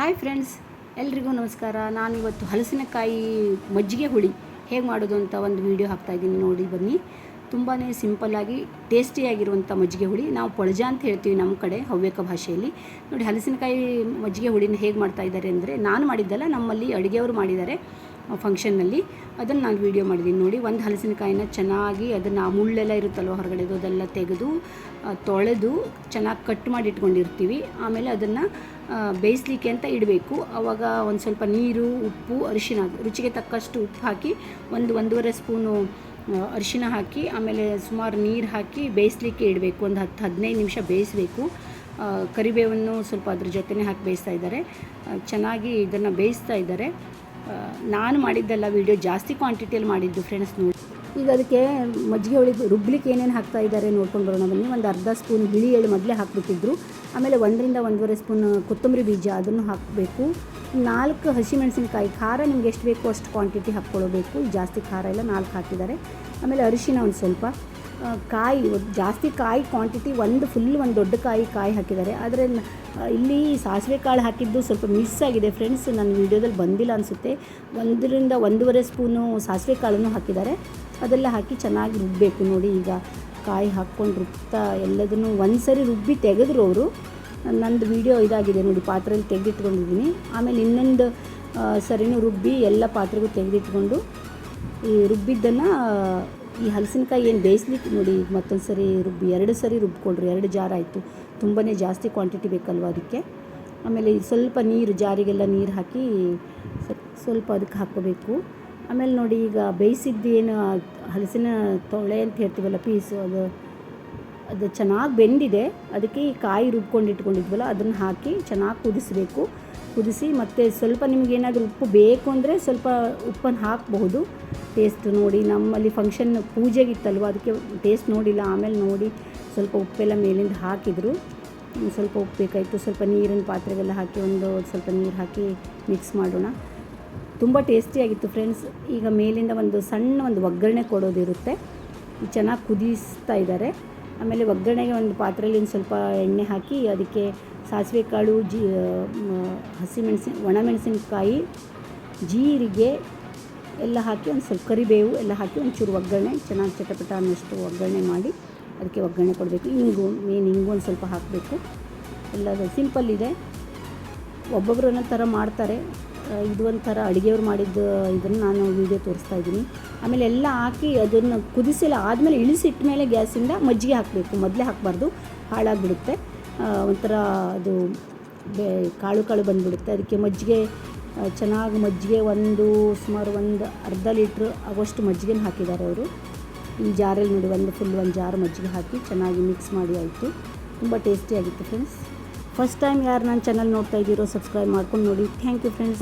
Hi friends, ಎಲ್ರಿಗೂ ನಮಸ್ಕಾರ. ನಾನು ಇವತ್ತು ಹಲಸಿನಕಾಯಿ ಮಜ್ಜಿಗೆ ಹುಳಿ ಹೇಗೆ ಮಾಡೋದು ಅಂತ ಒಂದು ವೀಡಿಯೋ ಹಾಕ್ತಾಯಿದ್ದೀನಿ ನೋಡಿ, ಬನ್ನಿ. ತುಂಬಾ ಸಿಂಪಲ್ಲಾಗಿ ಟೇಸ್ಟಿಯಾಗಿರುವಂಥ ಮಜ್ಜಿಗೆ ಹುಳಿ. ನಾವು ಪೊಳಜ ಅಂತ ಹೇಳ್ತೀವಿ ನಮ್ಮ ಕಡೆ, ಹವ್ಯಕ ಭಾಷೆಯಲ್ಲಿ. ನೋಡಿ, ಹಲಸಿನಕಾಯಿ ಮಜ್ಜಿಗೆ ಹುಳಿನ ಹೇಗೆ ಮಾಡ್ತಾ ಇದ್ದಾರೆ ಅಂದರೆ, ನಾನು ಮಾಡಿದ್ದಲ್ಲ, ನಮ್ಮಲ್ಲಿ ಅಡುಗೆಯವರು ಮಾಡಿದ್ದಾರೆ. ಫಂಕ್ಷನ್ನಲ್ಲಿ ಅದನ್ನು ನಾನು ವೀಡಿಯೋ ಮಾಡಿದ್ದೀನಿ. ನೋಡಿ, ಒಂದು ಹಲಸಿನಕಾಯಿನ ಚೆನ್ನಾಗಿ ಅದನ್ನು ಮುಳ್ಳೆಲ್ಲ ಇರುತ್ತಲ್ವ ಹೊರಗಡೆದು ಅದೆಲ್ಲ ತೆಗೆದು ತೊಳೆದು ಚೆನ್ನಾಗಿ ಕಟ್ ಮಾಡಿ ಇಟ್ಕೊಂಡಿರ್ತೀವಿ. ಆಮೇಲೆ ಅದನ್ನು ಬೇಯಿಸ್ಲಿಕ್ಕೆ ಅಂತ ಇಡಬೇಕು. ಆವಾಗ ಒಂದು ಸ್ವಲ್ಪ ನೀರು, ಉಪ್ಪು, ಅರಿಶಿನ, ರುಚಿಗೆ ತಕ್ಕಷ್ಟು ಉಪ್ಪು ಹಾಕಿ, ಒಂದು ಒಂದೂವರೆ ಸ್ಪೂನು ಅರಿಶಿನ ಹಾಕಿ, ಆಮೇಲೆ ಸುಮಾರು ನೀರು ಹಾಕಿ ಬೇಯಿಸ್ಲಿಕ್ಕೆ ಇಡಬೇಕು. ಒಂದು ಹತ್ತು ಹದಿನೈದು ನಿಮಿಷ ಬೇಯಿಸಬೇಕು. ಕರಿಬೇವನ್ನು ಸ್ವಲ್ಪ ಅದ್ರ ಜೊತೆನೇ ಹಾಕಿ ಬೇಯಿಸ್ತಾ ಇದ್ದಾರೆ. ಚೆನ್ನಾಗಿ ಇದನ್ನು ಬೇಯಿಸ್ತಾ ಇದ್ದಾರೆ. ನಾನು ಮಾಡಿದ್ದೆಲ್ಲ ವೀಡಿಯೋ ಜಾಸ್ತಿ ಕ್ವಾಂಟಿಟಿಯಲ್ಲಿ ಮಾಡಿದ್ದು ಫ್ರೆಂಡ್ಸ್ ನೋಡಿ. ಈಗ ಅದಕ್ಕೆ ಮಜ್ಜಿಗೆ ಹುಳಿ ರುಬ್ಲಿಕ್ಕೆ ಏನೇನು ಹಾಕ್ತಾ ಇದ್ದಾರೆ ನೋಡ್ಕೊಂಡು ಬರೋಣ ಬನ್ನಿ. ಒಂದು ಅರ್ಧ ಸ್ಪೂನ್ ಬಿಳಿ ಎಳ್ಳು ಮೊದಲೇ ಹಾಕ್ಬಿಟ್ಟಿದ್ರು. ಆಮೇಲೆ ಒಂದರಿಂದ ಒಂದೂವರೆ ಸ್ಪೂನ್ ಕೊತ್ತಂಬರಿ ಬೀಜ ಅದನ್ನು ಹಾಕಬೇಕು. ನಾಲ್ಕು ಹಸಿಮೆಣಸಿನಕಾಯಿ ಖಾರ ನಿಮ್ಗೆ ಎಷ್ಟು ಬೇಕು ಅಷ್ಟು ಕ್ವಾಂಟಿಟಿ ಹಾಕ್ಕೊಳ್ಬೇಕು ಜಾಸ್ತಿ ಖಾರ ಎಲ್ಲ ನಾಲ್ಕು ಹಾಕಿದ್ದಾರೆ. ಆಮೇಲೆ ಅರಿಶಿನ ಒಂದು ಸ್ವಲ್ಪ. ಕಾಯಿ, ಜಾಸ್ತಿ ಕಾಯಿ ಕ್ವಾಂಟಿಟಿ ಒಂದು ಫುಲ್ ಒಂದು ದೊಡ್ಡ ಕಾಯಿ ಕಾಯಿ ಹಾಕಿದ್ದಾರೆ. ಆದರೆ ಇಲ್ಲಿ ಸಾಸಿವೆ ಕಾಳು ಹಾಕಿದ್ದು ಸ್ವಲ್ಪ ಮಿಸ್ ಆಗಿದೆ. ಫ್ರೆಂಡ್ಸ್ ನನ್ನ ವೀಡಿಯೋದಲ್ಲಿ ಬಂದಿಲ್ಲ ಅನಿಸುತ್ತೆ. ಒಂದರಿಂದ ಒಂದೂವರೆ ಸ್ಪೂನು ಸಾಸಿವೆ ಕಾಳನ್ನು ಹಾಕಿದ್ದಾರೆ. ಅದೆಲ್ಲ ಹಾಕಿ ಚೆನ್ನಾಗಿ ರುಬ್ಬಬೇಕು ನೋಡಿ ಈಗ. ಕಾಯಿ ಹಾಕ್ಕೊಂಡು ರುಬ್ತಾ ಎಲ್ಲದನ್ನು ಒಂದು ಸರಿ ರುಬ್ಬಿ ತೆಗೆದ್ರು ಅವರು. ನಂದು ವೀಡಿಯೋ ಇದಾಗಿದೆ ನೋಡಿ, ಪಾತ್ರೆಯಲ್ಲಿ ತೆಗೆದಿಟ್ಕೊಂಡಿದ್ದೀನಿ. ಆಮೇಲೆ ಇನ್ನೊಂದು ಸರಿನೂ ರುಬ್ಬಿ ಎಲ್ಲ ಪಾತ್ರೆಗೂ ತೆಗೆದಿಟ್ಕೊಂಡು ಈ ರುಬ್ಬಿದ್ದನ್ನು ಈ ಹಲಸಿನಕಾಯಿ ಏನು ಬೇಯಿಸ್ಲಿಕ್ಕೆ ನೋಡಿ ಮತ್ತೊಂದು ಸರಿ ರುಬ್ಬಿ, ಎರಡು ಸರಿ ರುಬ್ಕೊಳ್ರಿ ಎರಡು ಜಾರ ಆಯಿತು. ತುಂಬಾ ಜಾಸ್ತಿ ಕ್ವಾಂಟಿಟಿ ಬೇಕಲ್ವ ಅದಕ್ಕೆ. ಆಮೇಲೆ ಸ್ವಲ್ಪ ನೀರು, ಜಾರಿಗೆಲ್ಲ ನೀರು ಹಾಕಿ ಸ್ವ- ಸ್ವಲ್ಪ ಅದಕ್ಕೆ ಹಾಕ್ಕೋಬೇಕು. ಆಮೇಲೆ ನೋಡಿ ಈಗ ಬೇಯಿಸಿದ್ದು ಏನು ಹಲಸಿನ ತೊಳೆ ಅಂತ ಹೇಳ್ತೀವಲ್ಲ, ಪೀಸು ಅದು ಅದು ಚೆನ್ನಾಗಿ ಬೆಂದಿದೆ. ಅದಕ್ಕೆ ಈ ಕಾಯಿ ರುಬ್ಕೊಂಡು ಇಟ್ಕೊಂಡಿದ್ವಲ್ಲ, ಅದನ್ನು ಹಾಕಿ ಚೆನ್ನಾಗಿ ಕುದಿಸಬೇಕು. ಕುದಿಸಿ ಮತ್ತು ಸ್ವಲ್ಪ ನಿಮಗೆ ಏನಾದರೂ ಉಪ್ಪು ಬೇಕು ಅಂದರೆ ಸ್ವಲ್ಪ ಉಪ್ಪನ್ನು ಹಾಕಬಹುದು. ಟೇಸ್ಟ್ ನೋಡಿ, ನಮ್ಮಲ್ಲಿ ಫಂಕ್ಷನ್ ಪೂಜೆಗಿತ್ತಲ್ವ, ಅದಕ್ಕೆ ಟೇಸ್ಟ್ ನೋಡಿಲ್ಲ, ಆಮೇಲೆ ನೋಡಿ ಸ್ವಲ್ಪ ಉಪ್ಪೆಲ್ಲ ಮೇಲಿಂದ ಹಾಕಿದರು. ಸ್ವಲ್ಪ ಉಪ್ಪು ಬೇಕಾಯಿತು, ಸ್ವಲ್ಪ ನೀರಿನ ಪಾತ್ರೆಗೆಲ್ಲ ಹಾಕಿ ಒಂದು ಸ್ವಲ್ಪ ನೀರು ಹಾಕಿ ಮಿಕ್ಸ್ ಮಾಡೋಣ. ತುಂಬ ಟೇಸ್ಟಿಯಾಗಿತ್ತು ಫ್ರೆಂಡ್ಸ್ ಈಗ ಮೇಲಿಂದ ಒಂದು ಸಣ್ಣ ಒಂದು ಒಗ್ಗರಣೆ ಕೊಡೋದಿರುತ್ತೆ. ಚೆನ್ನಾಗಿ ಕುದಿಸ್ತಾ ಇದ್ದಾರೆ ಆಮೇಲೆ ಒಗ್ಗರಣೆಗೆ ಒಂದು ಪಾತ್ರೆಯಲ್ಲಿ ಒಂದು ಸ್ವಲ್ಪ ಎಣ್ಣೆ ಹಾಕಿ ಅದಕ್ಕೆ ಸಾಸಿವೆ ಕಾಳು, ಜೀ ಹಸಿಮೆಣಸಿನ ಒಣಮೆಣಸಿನಕಾಯಿ, ಜೀರಿಗೆ ಎಲ್ಲ ಹಾಕಿ ಒಂದು ಸ್ವಲ್ಪ ಕರಿಬೇವು ಎಲ್ಲ ಹಾಕಿ ಒಂಚೂರು ಒಗ್ಗರಣೆ, ಚೆನ್ನಾಗಿ ಚಟಪಟ ಅನ್ನೋಷ್ಟು ಒಗ್ಗರಣೆ ಮಾಡಿ ಅದಕ್ಕೆ ಒಗ್ಗರಣೆ ಕೊಡಬೇಕು. ಇಂಗು ಮೇನ್ ಇಂಗು ಒಂದು ಸ್ವಲ್ಪ ಹಾಕಬೇಕು. ಎಲ್ಲ ಸಿಂಪಲ್ ಇದೆ. ಒಬ್ಬೊಬ್ಬರು ಅನ್ನೋ ಥರ ಮಾಡ್ತಾರೆ. ಇದು ಒಂಥರ ಅಡುಗೆಯವ್ರು ಮಾಡಿದ್ದು ಇದನ್ನು ನಾನು ವೀಡಿಯೋ ತೋರಿಸ್ತಾ ಇದ್ದೀನಿ. ಆಮೇಲೆ ಎಲ್ಲ ಹಾಕಿ ಅದನ್ನು ಕುದಿಸಿಲ್ಲ ಆದಮೇಲೆ ಇಳಿಸಿಟ್ಟ ಮೇಲೆ ಗ್ಯಾಸಿಂದ ಮಜ್ಜಿಗೆ ಹಾಕಬೇಕು. ಮೊದಲೇ ಹಾಕಬಾರ್ದು. ಹಾಳಾಗಿಬಿಡುತ್ತೆ. ಒಂಥರ ಅದು ಬೇ, ಕಾಳು ಕಾಳು ಬಂದುಬಿಡುತ್ತೆ. ಅದಕ್ಕೆ ಮಜ್ಜಿಗೆ ಚೆನ್ನಾಗಿ ಮಜ್ಜಿಗೆ ಒಂದು, ಸುಮಾರು ಒಂದು ಅರ್ಧ ಲೀಟ್ರ್ ಆಗೋಷ್ಟು ಮಜ್ಜಿಗೆನ ಹಾಕಿದ್ದಾರೆ ಅವರು. ಈ ಜಾರಲ್ಲಿ ನೋಡಿ, ಒಂದು ಫುಲ್ ಒಂದು ಜಾರ್ ಮಜ್ಜಿಗೆ ಹಾಕಿ ಚೆನ್ನಾಗಿ ಮಿಕ್ಸ್ ಮಾಡಿ ಆಯಿತು. ತುಂಬ ಟೇಸ್ಟಿಯಾಗಿತ್ತು ಫ್ರೆಂಡ್ಸ್ ಫಸ್ಟ್ ಟೈಮ್ ಯಾರು ನನ್ನ ಚಾನಲ್ ನೋಡ್ತಾ ಇದ್ದೀರೋ ಸಬ್ಸ್ಕ್ರೈಬ್ ಮಾಡ್ಕೊಂಡು ನೋಡಿ. Thank you friends